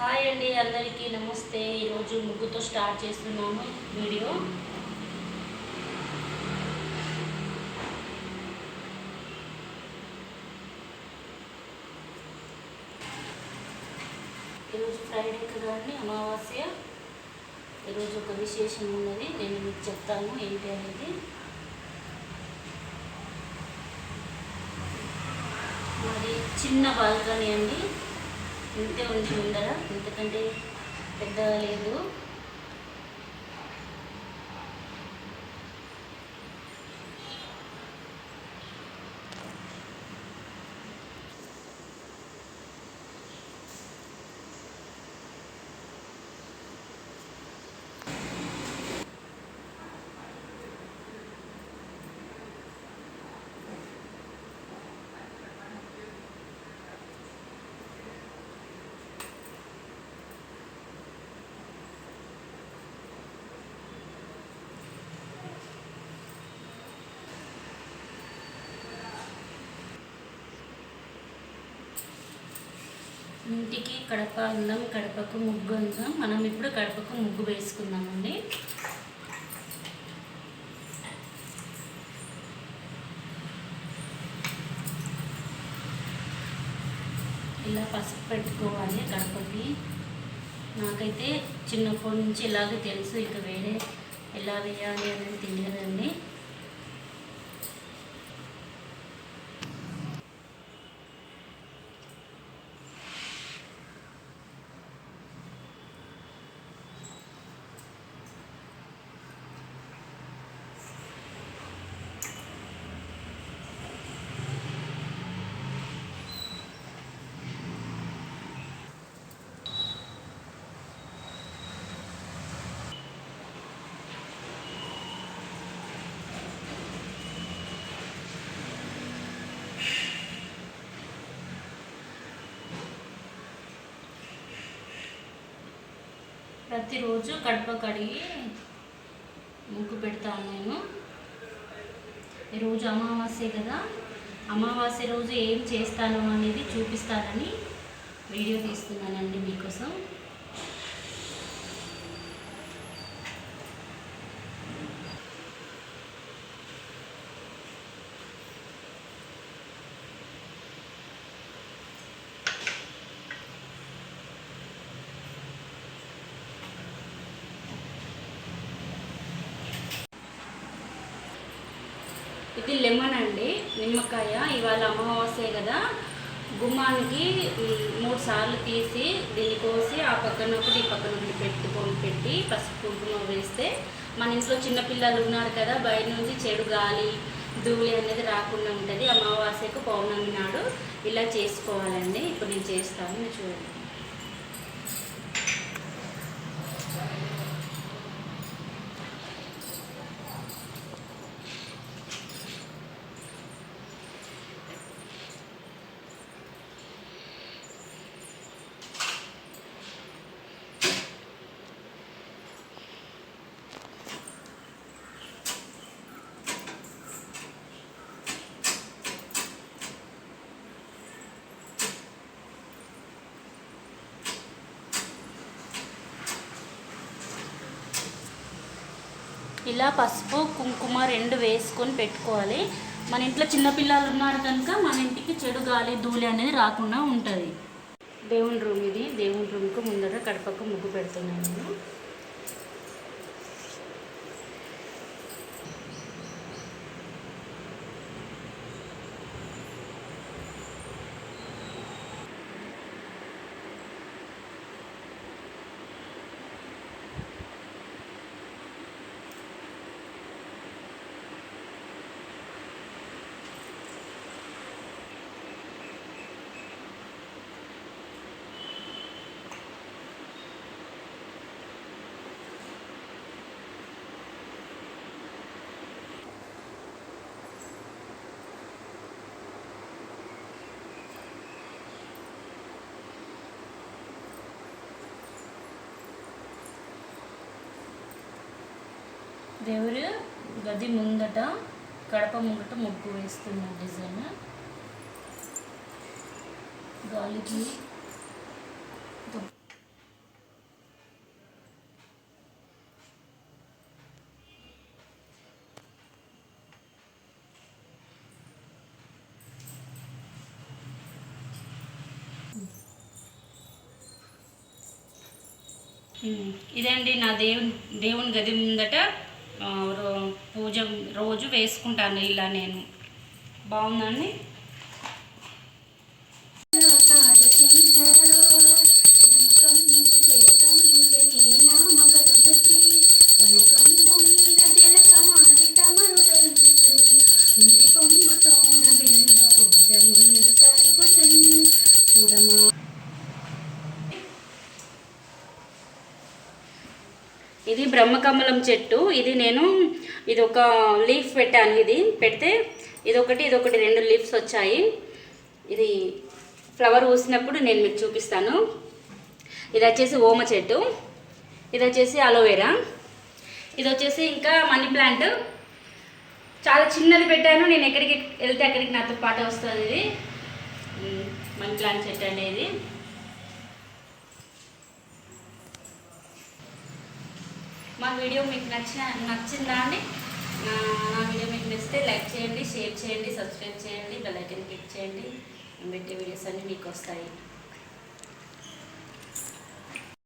Hi అండి అందరికీ నమస్తే. ఈరోజు ముగ్గుతో స్టార్ట్ చేస్తున్నాము వీడియో. ఈరోజు ఫ్రైడే కదా అండి అమావాస్య. ఈరోజు ఒక విశేషం ఉన్నది నేను మీకు చెప్తాను ఏంటి అనేది. మరి చిన్న బాల్కనీ అండి. ఇంతే ఉంచి ఉండరా ఇంతకంటే పెద్ద లేదు. ఇంటికి కడప అందం కడపకు ముగ్గు అందం మనం ఇప్పుడు కడపకు ముగ్గు వేసుకుందామండి. ఇలా పసుపు పెట్టుకోవాలి గడపకి నాకైతే చిన్నప్పటి నుంచి ఇలాగే తెలుసు ఇక వేరే ఎలా వేయాలి అనేది తెలియదండి. ప్రతిరోజు కడప కడిగి ముగ్గు పెడతాను నేను. ఈరోజు అమావాస్య కదా. అమావాస్య రోజు ఏం చేస్తాను అనేది చూపిస్తానని వీడియో తీస్తున్నానండి మీకోసం. ఇది లెమన్ అండి నిమ్మకాయ. ఇవాళ అమావాస్య కదా. గుమ్మానికి మూడు సార్లు తీసి దీన్ని కోసి ఆ పక్కన ఒకటి ఈ పక్కన ఒకటి పెట్టుకొని పెట్టి పసుపు కుంకుమ వేస్తే మన ఇంట్లో చిన్నపిల్లలు ఉన్నారు కదా బయట నుంచి చెడు గాలి ధూళి అనేది రాకుండా ఉంటుంది. అమావాస్యకు పౌర్ణమి నాడు ఇలా చేసుకోవాలండి. ఇప్పుడు నేను చేస్తాను మీరు చూడండి. ఇలా పసుపు కుంకుమ రెండు వేసుకొని పెట్టుకోవాలి. మన ఇంట్లో చిన్నపిల్లలు ఉన్నారు కనుక మన ఇంటికి చెడు గాలి ధూళి అనేది రాకుండా ఉంటుంది. దేవుని రూమ్ ఇది. దేవుని రూమ్కు ముందర కడపకు ముగ్గు పెడుతున్నాను నేను. దేవుడు గది ముందట కడప ముంగట ముగ్గు వేస్తున్న డిజైన్ గాలికి ఇదండి నా దేవుని దేవుని గది ముందట పూజ రోజు వేసుకుంటాను ఇలా నేను. బాగుందండి ఇది బ్రహ్మకమలం చెట్టు. ఇది నేను ఇది ఒక లీఫ్ పెట్టాను ఇది. పెడితే ఇది ఒకటి ఇది ఒకటి రెండు లీవ్స్ వచ్చాయి. ఇది ఫ్లవర్ పూసినప్పుడు నేను మీకు చూపిస్తాను. ఇది వచ్చేసి ఓమ చెట్టు. ఇది వచ్చేసి అలోవెరా. ఇది వచ్చేసి ఇంకా మనీ ప్లాంట్. చాలా చిన్నది పెట్టాను. నేను ఎక్కడికి వెళ్తే అక్కడికి నాతో పాటు వస్తుంది ఇది. మనీ ప్లాంట్ చెట్టు అనేది. మా వీడియో మీకు నచ్చిన నచ్చిందా అండి నా వీడియో మీకు నచ్చితే లైక్ చేయండి షేర్ చేయండి సబ్స్క్రైబ్ చేయండి బెల్ ఐకన్ క్లిక్ చేయండి. పెట్టే వీడియోస్ అన్నీ మీకు వస్తాయి.